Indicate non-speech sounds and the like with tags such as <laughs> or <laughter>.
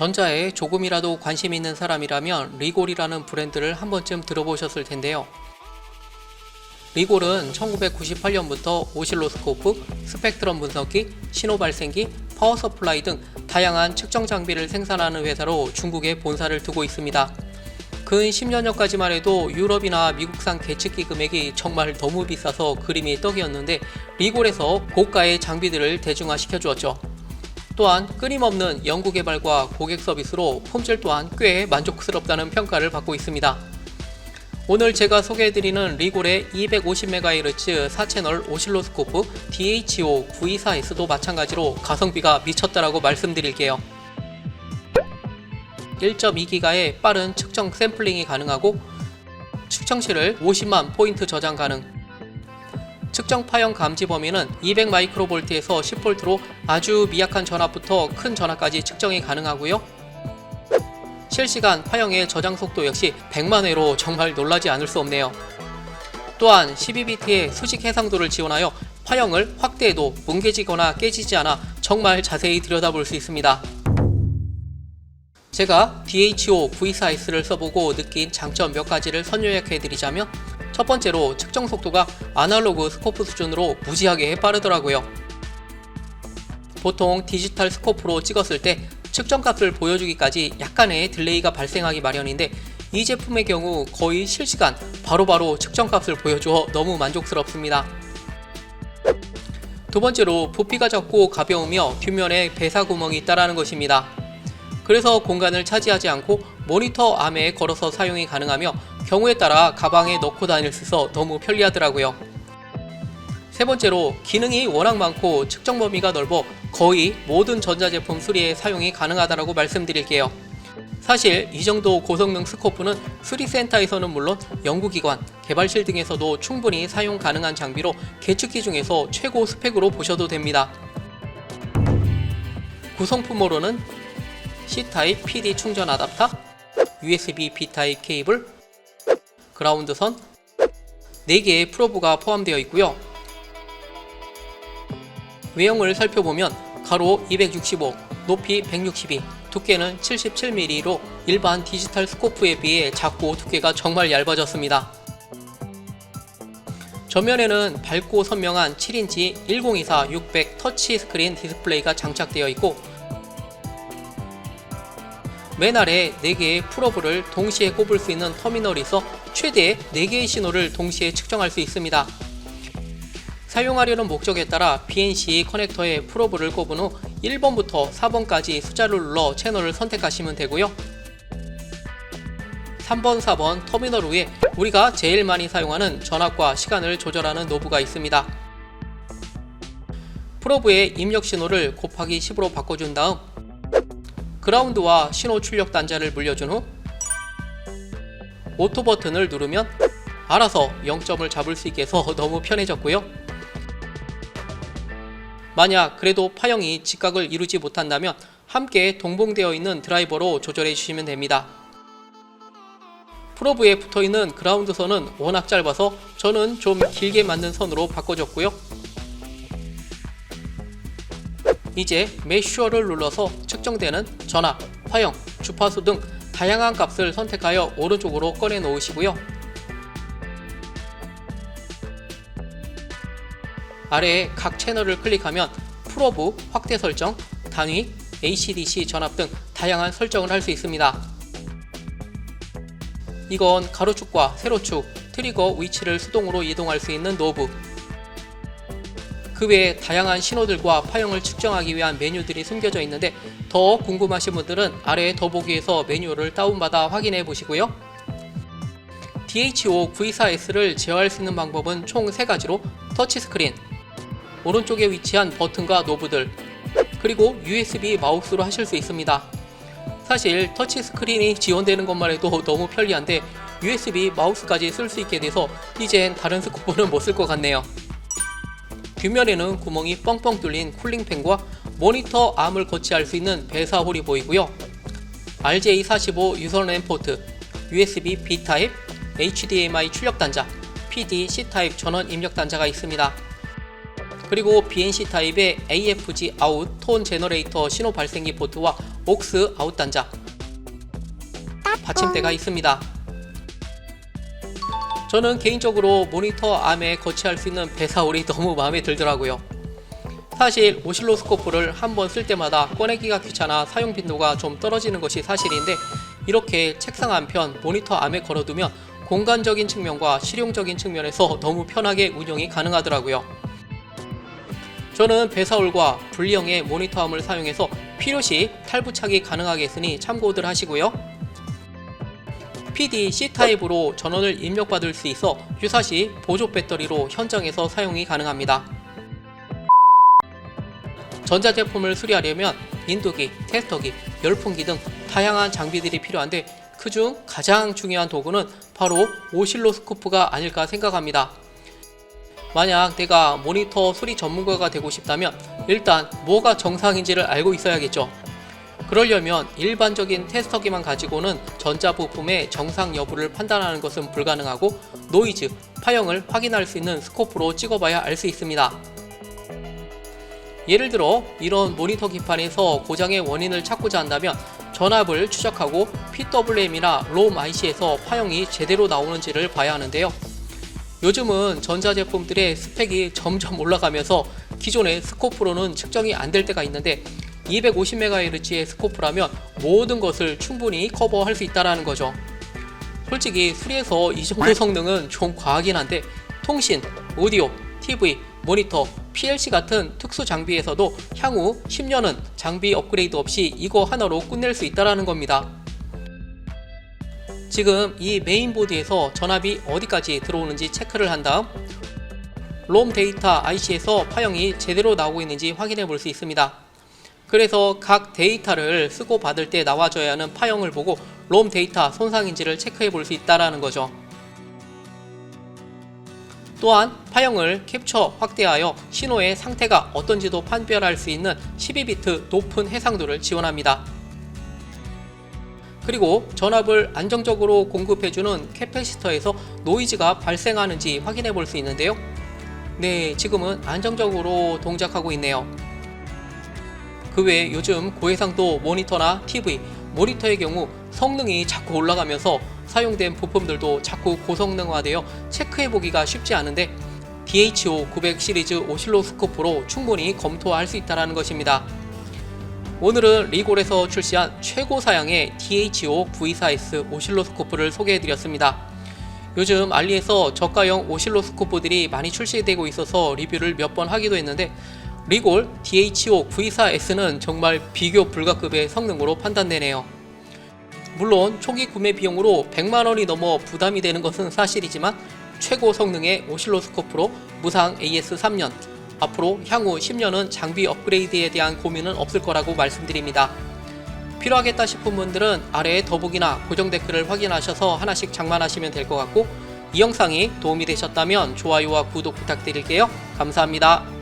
전자에 조금이라도 관심 있는 사람이라면 리골이라는 브랜드를 한 번쯤 들어보셨을 텐데요. 리골은 1998년부터 오실로스코프, 스펙트럼 분석기, 신호 발생기, 파워 서플라이 등 다양한 측정 장비를 생산하는 회사로 중국에 본사를 두고 있습니다. 근 10년 전까지만 해도 유럽이나 미국산 계측기 금액이 정말 너무 비싸서 그림이 떡이었는데 리골에서 고가의 장비들을 대중화시켜 주었죠. 또한 끊임없는 연구 개발과 고객 서비스로 품질 또한 꽤 만족스럽다는 평가를 받고 있습니다. 오늘 제가 소개해드리는 리골의 250MHz 4채널 오실로스코프 DHO 924S도 마찬가지로 가성비가 미쳤다라고 말씀드릴게요. 1.2기가의 빠른 측정 샘플링이 가능하고 측정시를 50만 포인트 저장 가능. 측정 파형 감지 범위는 200 마이크로볼트에서 10볼트로 아주 미약한 전압부터 큰 전압까지 측정이 가능하고요. 실시간 파형의 저장 속도 역시 100만 회로 정말 놀라지 않을 수 없네요. 또한 12비트의 수직 해상도를 지원하여 파형을 확대해도 뭉개지거나 깨지지 않아 정말 자세히 들여다볼 수 있습니다. 제가 DHO V4S를 써보고 느낀 장점 몇 가지를 선요약해드리자면 첫 번째로 측정 속도가 아날로그 스코프 수준으로 무지하게 빠르더라고요. 보통 디지털 스코프로 찍었을 때 측정값을 보여주기까지 약간의 딜레이가 발생하기 마련인데 이 제품의 경우 거의 실시간 바로바로 측정값을 보여줘 너무 만족스럽습니다. 두 번째로 부피가 적고 가벼우며 뒷면에 배사 구멍이 있다라는 것입니다. 그래서 공간을 차지하지 않고 모니터 암에 걸어서 사용이 가능하며 경우에 따라 가방에 넣고 다닐 수 있어 너무 편리하더라고요. 세 번째로 기능이 워낙 많고 측정 범위가 넓어 거의 모든 전자제품 수리에 사용이 가능하다고 말씀드릴게요. 사실 이 정도 고성능 스코프는 수리센터에서는 물론 연구기관, 개발실 등에서도 충분히 사용 가능한 장비로 계측기 중에서 최고 스펙으로 보셔도 됩니다. 구성품으로는 C타입 PD 충전 아답터, USB B타입 케이블, 그라운드 선, 4개의 프로브가 포함되어 있고요. 외형을 살펴보면 가로 265, 높이 162, 두께는 77mm로 일반 디지털 스코프에 비해 작고 두께가 정말 얇아졌습니다. 전면에는 밝고 선명한 7인치 1024 600 터치 스크린 디스플레이가 장착되어 있고 맨 아래 4개의 풀어브를 동시에 꼽을 수 있는 터미널이 있어 최대 4개의 신호를 동시에 측정할 수 있습니다. 사용하려는 목적에 따라 BNC 커넥터에 프로브를 꼽은 후 1번부터 4번까지 숫자를 눌러 채널을 선택하시면 되고요. 3번, 4번 터미널 위에 우리가 제일 많이 사용하는 전압과 시간을 조절하는 노브가 있습니다. 프로브의 입력 신호를 곱하기 10으로 바꿔준 다음 그라운드와 신호 출력 단자를 물려준 후 오토 버튼을 누르면 알아서 0점을 잡을 수 있게 해서 <laughs> 너무 편해졌고요. 만약 그래도 파형이 직각을 이루지 못한다면 함께 동봉되어 있는 드라이버로 조절해 주시면 됩니다. 프로브에 붙어 있는 그라운드 선은 워낙 짧아서 저는 좀 길게 맞는 선으로 바꿔줬고요. 이제 메쉬어를 눌러서 측정되는 전압, 파형, 주파수 등 다양한 값을 선택하여 오른쪽으로 꺼내 놓으시고요. 아래에 각 채널을 클릭하면 프로브, 확대 설정, 단위, ACDC 전압 등 다양한 설정을 할 수 있습니다. 이건 가로축과 세로축, 트리거 위치를 수동으로 이동할 수 있는 노브. 그 외에 다양한 신호들과 파형을 측정하기 위한 메뉴들이 숨겨져 있는데 더 궁금하신 분들은 아래 더보기에서 메뉴를 다운받아 확인해 보시고요. DHO 924S를 제어할 수 있는 방법은 총 3가지로 터치스크린, 오른쪽에 위치한 버튼과 노브들, 그리고 USB 마우스로 하실 수 있습니다. 사실 터치스크린이 지원되는 것만 해도 너무 편리한데 USB 마우스까지 쓸 수 있게 돼서 이젠 다른 스코프는 못 쓸 것 같네요. 뒷면에는 구멍이 뻥뻥 뚫린 쿨링팬과 모니터 암을 거치할 수 있는 배사홀이 보이고요. RJ45 유선랜 포트, USB B 타입, HDMI 출력 단자, PD C 타입 전원 입력 단자가 있습니다. 그리고 BNC 타입의 AFG 아웃 톤 제너레이터 신호 발생기 포트와 옥스 아웃 단자 받침대가 있습니다. 저는 개인적으로 모니터 암에 거치할 수 있는 배사홀이 너무 마음에 들더라고요. 사실 오실로스코프를 한 번 쓸 때마다 꺼내기가 귀찮아 사용 빈도가 좀 떨어지는 것이 사실인데 이렇게 책상 한편 모니터 암에 걸어두면 공간적인 측면과 실용적인 측면에서 너무 편하게 운영이 가능하더라고요. 저는 배사홀과 분리형의 모니터암을 사용해서 필요시 탈부착이 가능하게 했으니 참고들 하시고요. PD C타입으로 전원을 입력받을 수 있어 유사시 보조 배터리로 현장에서 사용이 가능합니다. 전자제품을 수리하려면 인두기, 테스터기, 열풍기 등 다양한 장비들이 필요한데 그중 가장 중요한 도구는 바로 오실로스코프가 아닐까 생각합니다. 만약 내가 모니터 수리 전문가가 되고 싶다면 일단 뭐가 정상인지를 알고 있어야겠죠. 그러려면 일반적인 테스터기만 가지고는 전자 부품의 정상 여부를 판단하는 것은 불가능하고 노이즈, 파형을 확인할 수 있는 스코프로 찍어봐야 알 수 있습니다. 예를 들어 이런 모니터 기판에서 고장의 원인을 찾고자 한다면 전압을 추적하고 PWM이나 롬 IC에서 파형이 제대로 나오는지를 봐야 하는데요. 요즘은 전자제품들의 스펙이 점점 올라가면서 기존의 스코프로는 측정이 안 될 때가 있는데 250MHz의 스코프라면 모든 것을 충분히 커버할 수 있다는 거죠. 솔직히 수리해서 이 정도 성능은 좀 과하긴 한데 통신, 오디오, TV, 모니터, PLC 같은 특수 장비에서도 향후 10년은 장비 업그레이드 없이 이거 하나로 끝낼 수 있다는 겁니다. 지금 이 메인보드에서 전압이 어디까지 들어오는지 체크를 한 다음 롬 데이터 IC에서 파형이 제대로 나오고 있는지 확인해 볼 수 있습니다. 그래서 각 데이터를 쓰고 받을 때 나와줘야 하는 파형을 보고 롬 데이터 손상인지를 체크해 볼 수 있다는 거죠. 또한 파형을 캡처 확대하여 신호의 상태가 어떤지도 판별할 수 있는 12비트 높은 해상도를 지원합니다. 그리고 전압을 안정적으로 공급해주는 캐패시터에서 노이즈가 발생하는지 확인해 볼 수 있는데요. 네, 지금은 안정적으로 동작하고 있네요. 그 외에 요즘 고해상도 모니터나 TV, 모니터의 경우 성능이 자꾸 올라가면서 사용된 부품들도 자꾸 고성능화되어 체크해보기가 쉽지 않은데 DHO900 시리즈 오실로스코프로 충분히 검토할 수 있다는 것입니다. 오늘은 리골에서 출시한 최고 사양의 DHO924S 오실로스코프를 소개해드렸습니다. 요즘 알리에서 저가형 오실로스코프들이 많이 출시되고 있어서 리뷰를 몇 번 하기도 했는데 리골 DHO924S는 정말 비교 불가급의 성능으로 판단되네요. 물론 초기 구매 비용으로 100만원이 넘어 부담이 되는 것은 사실이지만 최고 성능의 오실로스코프로 무상 AS 3년, 앞으로 향후 10년은 장비 업그레이드에 대한 고민은 없을 거라고 말씀드립니다. 필요하겠다 싶은 분들은 아래에 더보기나 고정 댓글을 확인하셔서 하나씩 장만하시면 될 것 같고 이 영상이 도움이 되셨다면 좋아요와 구독 부탁드릴게요. 감사합니다.